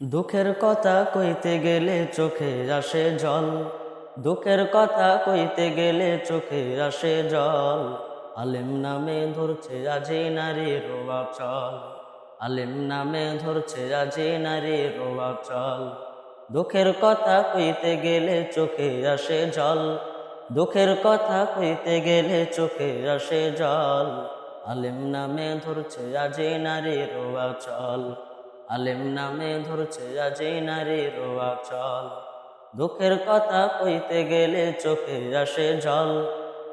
দুঃখের কথা কইতে গেলে চোখে আসে জল। দুঃখের কথা কইতে গেলে চোখে আসে জল। আলেম নামে ধরছে আজি রোয়া চল আলেম নামে ধরছে আজি নারী রোয়া চল দুঃখের কথা কইতে গেলে চোখে আসে জল। দুঃখের কথা কইতে গেলে চোখে আসে জল। আলেম নামে ধরছে আজি নারী রোয়া চল আলেম নামে ধরছে আজি নারী রোয়া চল। দুঃখের কথা কইতে গেলে চোখে আসে জল।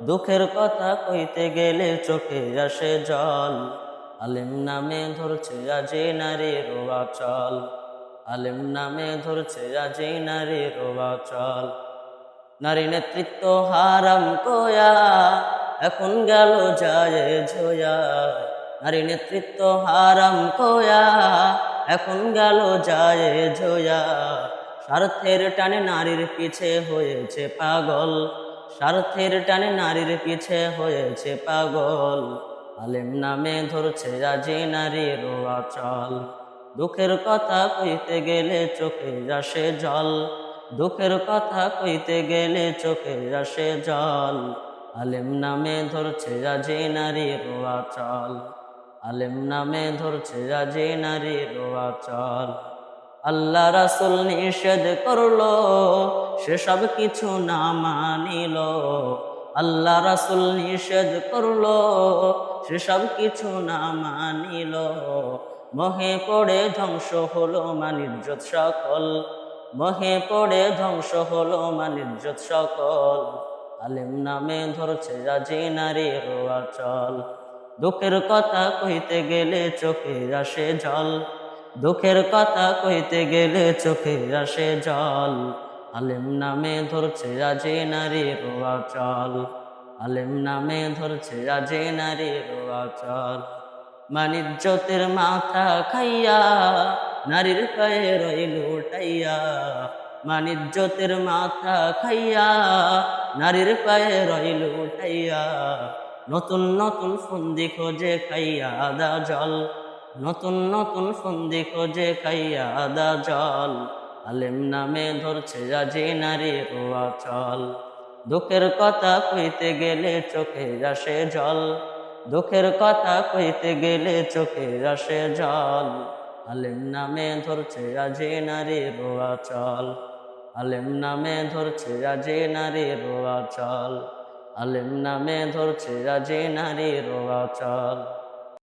দুঃখের কথা কইতে গেলে চোখে আসে জল। আলেম নামে ধরছে আজি নারী রোয়া চল। আলেম নামে ধরছে আজি নারী রোয়া চল। নারী নেতৃত্ব হারাম কোয়া, এখন গেল যায় ঝোয়া। নারী নেতৃত্ব হারাম কোয়া এখন গেল যায় ঝোয়া স্বার্থের টানে নারীর পিছে হয়েছে পাগল। স্বার্থের টানে নারীর পিছে হয়েছে পাগল। আলেম নামে ধরছে আজি নারী রোয়া চল দুঃখের কথা কইতে গেলে চোখে আসে জল। দুঃখের কথা কইতে গেলে চোখে আসে জল। আলেম নামে ধরছে আজি নারী রোয়া চল আলেম নামে ধরছে আজি নারী চল আল্লাহ রাসুল নিষেধ করল, সেসব কিছু না মানিল। আল্লাহ রাসুল নিষেধ করল, সেসব কিছু না মানিল। মহে পড়ে ধ্বংস হলো মানিজ্যত সকল। মহে পড়ে ধ্বংস হলো মানিজ্যত সকল। আলেম নামে ধরছে আজি নারী চল দুঃখের কথা কইতে গেলে চোখে আসে জল। দুঃখের কথা কইতে গেলে চোখে আসে জল। আলেম নামে ধরছে রাজে নারী রোয়া চল আলেম নামে ধরছে রাজে নারী রোয়া চল মানিজ্যতের মাথা খাইয়া, নারীর পায়ে রইল উঠাইয়া। মানিজ্যতের মাথা খাইয়া, নারীর পায়ে রইল উঠাইয়া। নতুন নতুন ফন্দি খোঁজে খাইয়া আদা জল। নতুন নতুন ফন্দি খোঁজে খাইয়া আদা জল। আলেম নামে ধরছে আজি নারী রোয়া চল দুঃখের কথা কইতে গেলে চোখে আসে জল। দুঃখের কথা কইতে গেলে চোখে আসে জল। আলেম নামে ধরছে আজি নারী রোয়া চল আলেম নামে ধরছে আজি নারী রোয়া চল আলেম নামে ধরছে রাজে নারী রোয়া চল